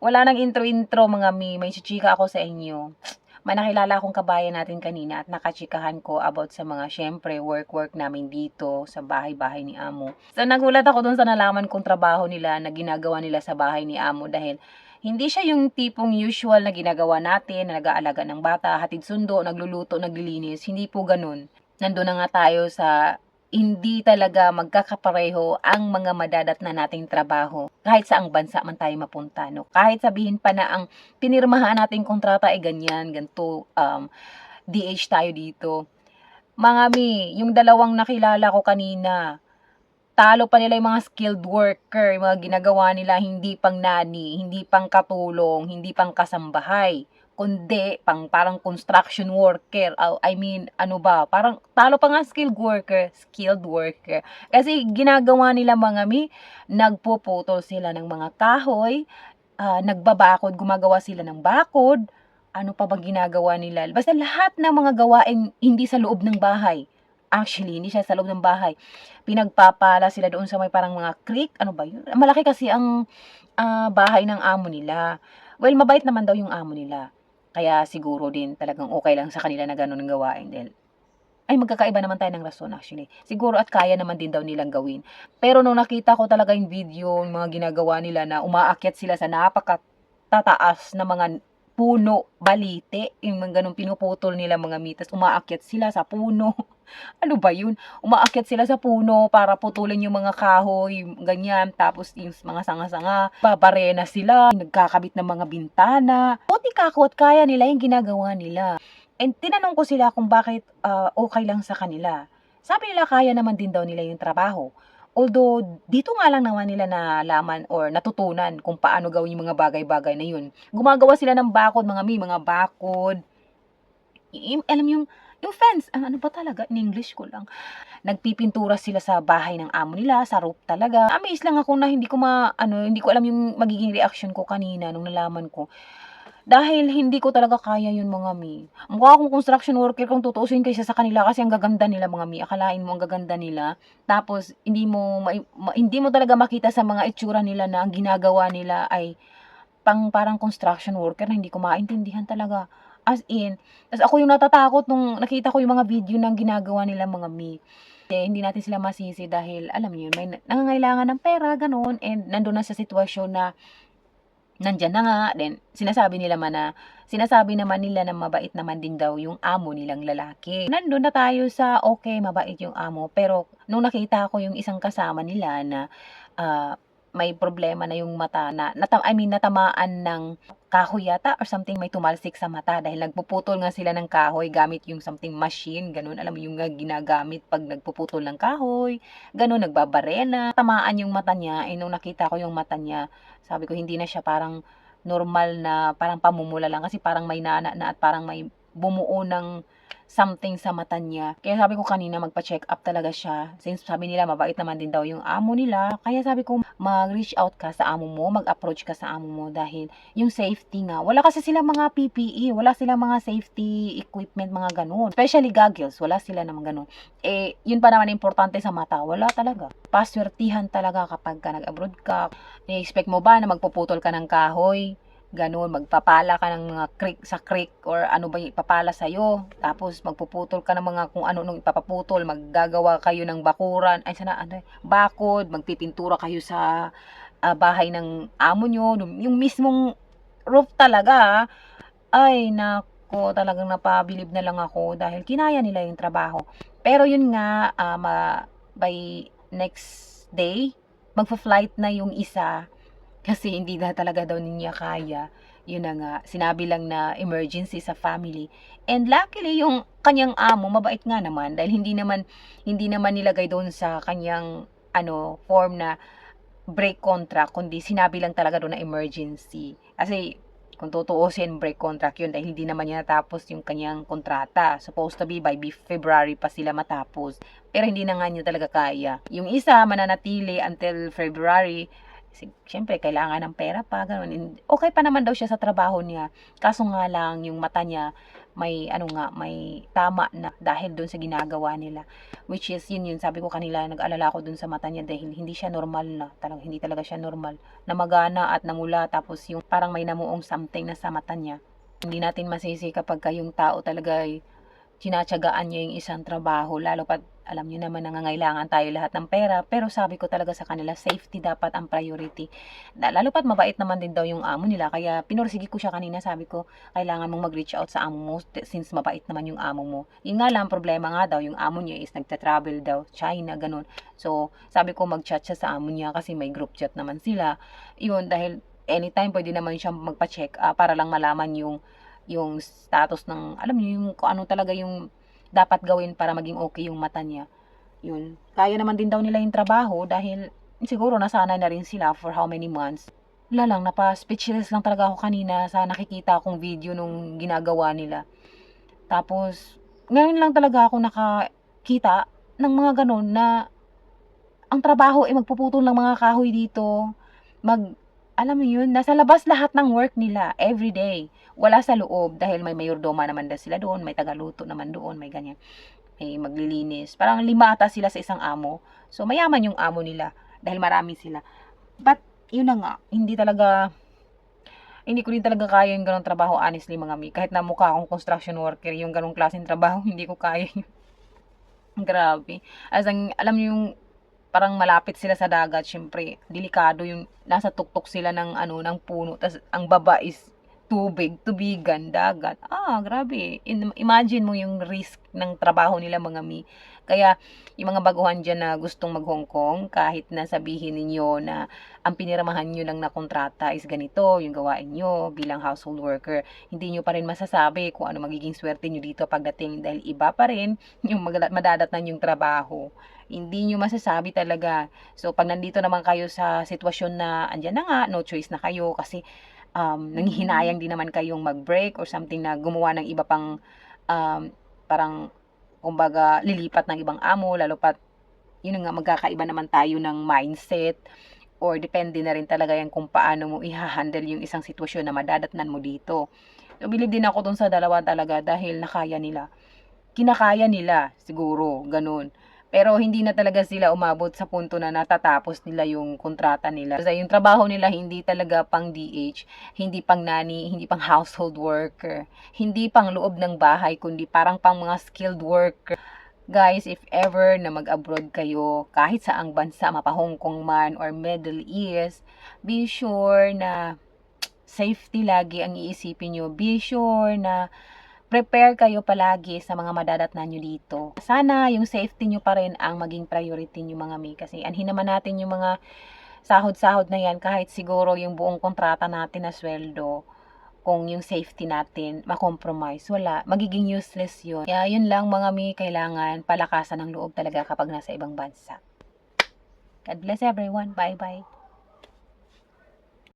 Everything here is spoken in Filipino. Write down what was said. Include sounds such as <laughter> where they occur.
wala nang intro-intro mga mi, may chichika ako sa inyo. May nakilala akong kabayan natin kanina at nakachikahan ko about sa mga syempre work-work namin dito sa bahay-bahay ni Amo. So nagulat ako dun sa nalaman kong trabaho nila na ginagawa nila sa bahay ni Amo dahil hindi siya yung tipong usual na ginagawa natin na nag-aalaga ng bata, hatid sundo, nagluluto, naglilinis. Hindi po ganun. Nandun na nga tayo sa hindi talaga magkakapareho ang mga madadat na nating trabaho. Kahit saang bansa man tayo mapunta no? Kahit sabihin pa na ang pinirmahan nating kontrata ay ganyan ganto um, DH tayo dito. Mga mi yung dalawang nakilala ko kanina talo pa nila yung mga skilled worker yung mga ginagawa nila hindi pang nani hindi pang katulong hindi pang kasambahay kundi pang parang construction worker. I mean, ano ba, parang talo pa nga skilled worker, skilled worker. Kasi ginagawa nila mga mi, nagpuputol sila ng mga kahoy, ah, nagbabakod, gumagawa sila ng bakod, ano pa ba ginagawa nila? Basta lahat ng mga gawain hindi sa loob ng bahay. Actually, hindi siya sa loob ng bahay. Pinagpapala sila doon sa may parang mga creek. Ano ba yun? Malaki kasi ang ah, bahay ng amo nila. Well, mabait naman daw yung amo nila. Kaya siguro din talagang okay lang sa kanila na gano'n ang gawain dahil ay magkakaiba naman tayo ng rason actually. Siguro at kaya naman din daw nilang gawin. Pero nung nakita ko talaga yung video, yung mga ginagawa nila na umaakyat sila sa napakatataas na mga puno, balite, yung mga ganun pinuputol nila mga mitas, umaakyat sila sa puno. <laughs> ano ba yun? Umaakyat sila sa puno para putulin yung mga kahoy, ganyan, tapos yung mga sanga-sanga, babarena sila, nagkakabit ng mga bintana. Buti kako at kaya nila yung ginagawa nila. And tinanong ko sila kung bakit ah, okay lang sa kanila. Sabi nila kaya naman din daw nila yung trabaho. Although, dito nga lang naman nila nalaman or natutunan kung paano gawin yung mga bagay-bagay na yun. Gumagawa sila ng bakod, mga mi, mga bakod. Alam yung, yung fence, ang ano ba talaga, in English ko lang. Nagpipintura sila sa bahay ng amo nila, sa roof talaga. Amaze lang ako na hindi ko ma, ano, hindi ko alam yung magiging reaction ko kanina nung nalaman ko. Dahil hindi ko talaga kaya yun mga mi. Mukha akong construction worker kung tutuusin kaysa sa kanila kasi ang gaganda nila mga mi. Akalain mo ang gaganda nila. Tapos hindi mo mai- ma- hindi mo talaga makita sa mga itsura nila na ang ginagawa nila ay pang parang construction worker na hindi ko maintindihan talaga. As in, tas ako yung natatakot nung nakita ko yung mga video ng ginagawa nila mga mi. Eh, hindi natin sila masisi dahil alam niyo may na- nangangailangan ng pera, ganun, and nandun na sa sitwasyon na nandyan na nga, then sinasabi nila man na, sinasabi naman nila na mabait naman din daw yung amo nilang lalaki. Nandun na tayo sa, okay, mabait yung amo, pero nung nakita ko yung isang kasama nila na ah, may problema na yung mata na, nata, I mean, natamaan ng kahoy yata or something may tumalsik sa mata dahil nagpuputol nga sila ng kahoy gamit yung something machine, ganun, alam mo yung ginagamit pag nagpuputol ng kahoy, ganun, nagbabarena, tamaan yung mata niya, eh nung nakita ko yung mata niya, sabi ko hindi na siya parang normal na parang pamumula lang kasi parang may nana na at parang may bumuo ng something sa mata niya. Kaya sabi ko kanina magpa-check up talaga siya. Since sabi nila mabait naman din daw yung amo nila. Kaya sabi ko mag-reach out ka sa amo mo, mag-approach ka sa amo mo dahil yung safety nga. Wala kasi silang mga PPE, wala silang mga safety equipment, mga ganun. Especially goggles, wala sila naman ganun. Eh, yun pa naman importante sa mata, wala talaga. Paswertihan talaga kapag ka nag-abroad ka. I-expect mo ba na magpuputol ka ng kahoy? Ganun, magpapala ka ng mga creek sa creek or ano ba ipapala sa'yo. Tapos magpuputol ka ng mga kung ano nung ipapaputol. Maggagawa kayo ng bakuran. Ay, sana, ano, bakod. Magpipintura kayo sa ah, bahay ng amo nyo. Yung mismong roof talaga. ah. Ay, nako, talagang napabilib na lang ako dahil kinaya nila yung trabaho. Pero yun nga, ah, ma- by next day, magfa-flight na yung isa kasi hindi na talaga daw niya kaya. Yun na nga, sinabi lang na emergency sa family. And luckily, yung kanyang amo, mabait nga naman dahil hindi naman, hindi naman nilagay doon sa kanyang ano, form na break contract, kundi sinabi lang talaga doon na emergency. Kasi kung tutuusin, break contract yun dahil hindi naman niya natapos yung kanyang kontrata. Supposed to be by February pa sila matapos. Pero hindi na nga niya talaga kaya. Yung isa, mananatili until February Siyempre, kailangan ng pera pa, ganun. Okay pa naman daw siya sa trabaho niya. Kaso nga lang, yung mata niya, may, ano nga, may tama na dahil doon sa ginagawa nila. Which is, yun yun, sabi ko kanila, nag-alala ko doon sa mata niya dahil hindi siya normal na. Talagang hindi talaga siya normal. Namagana at namula, tapos yung parang may namuong something na sa mata niya. Hindi natin masisi kapag ka yung tao talaga ay tinatsagaan niya yung isang trabaho, lalo pat alam niyo naman nangangailangan tayo lahat ng pera, pero sabi ko talaga sa kanila, safety dapat ang priority. Lalo pat mabait naman din daw yung amo nila, kaya pinursige ko siya kanina, sabi ko, kailangan mong mag-reach out sa amo mo since mabait naman yung amo mo. Yun nga lang, problema nga daw, yung amo niya is nagta-travel daw, China, ganun. So, sabi ko mag-chat siya sa amo niya kasi may group chat naman sila. Yun, dahil anytime pwede naman siya magpa-check ah, para lang malaman yung yung status ng, alam niyo, yung kung ano talaga yung dapat gawin para maging okay yung mata niya. Yun. Kaya naman din daw nila yung trabaho dahil siguro nasanay na rin sila for how many months. Wala lang, napa-speechless lang talaga ako kanina sa nakikita akong video nung ginagawa nila. Tapos, ngayon lang talaga ako nakakita ng mga ganun na ang trabaho ay magpuputol ng mga kahoy dito. Mag, alam mo yun, nasa labas lahat ng work nila every day. Wala sa loob dahil may mayordoma naman daw sila doon, may tagaluto naman doon, may ganyan. May maglilinis. Parang lima ata sila sa isang amo. So, mayaman yung amo nila dahil marami sila. But, yun na nga, hindi talaga, hindi ko rin talaga kaya yung ganong trabaho, honestly, mga mi. Kahit na mukha akong construction worker, yung ganong klaseng trabaho, <laughs> hindi ko kaya yun. Grabe. As ang, alam niyo yung parang malapit sila sa dagat, syempre, delikado yung nasa tuktok sila ng ano ng puno, tas ang baba is tubig, tubigan, dagat. Ah, grabe. In- imagine mo yung risk ng trabaho nila mga mi. Kaya yung mga baguhan dyan na gustong mag Hong Kong, kahit na sabihin ninyo na ang piniramahan nyo lang na kontrata is ganito, yung gawain nyo bilang household worker, hindi nyo pa rin masasabi kung ano magiging swerte nyo dito pagdating dahil iba pa rin <laughs> yung madadatnan yung trabaho hindi nyo masasabi talaga. So, pag nandito naman kayo sa sitwasyon na andyan na nga, no choice na kayo kasi um, nanghihinayang din naman kayong mag-break or something na gumawa ng iba pang um, parang kumbaga lilipat ng ibang amo, lalo pat yun nga magkakaiba naman tayo ng mindset or depende na rin talaga yan kung paano mo i-handle yung isang sitwasyon na madadatnan mo dito. So, bilib din ako dun sa dalawa talaga dahil nakaya nila. Kinakaya nila, siguro, ganun. Pero hindi na talaga sila umabot sa punto na natatapos nila yung kontrata nila. Kasi yung trabaho nila hindi talaga pang DH, hindi pang nani, hindi pang household worker, hindi pang loob ng bahay, kundi parang pang mga skilled worker. Guys, if ever na mag-abroad kayo, kahit saang bansa, mapa Hong Kong man or Middle East, be sure na safety lagi ang iisipin nyo. Be sure na prepare kayo palagi sa mga madadatnan nyo dito. Sana yung safety nyo pa rin ang maging priority nyo mga mi. Kasi anhin naman natin yung mga sahod-sahod na yan kahit siguro yung buong kontrata natin na sweldo kung yung safety natin makompromise, wala. Magiging useless yun. Kaya yun lang mga mi, kailangan palakasan ng loob talaga kapag nasa ibang bansa. God bless everyone. Bye-bye.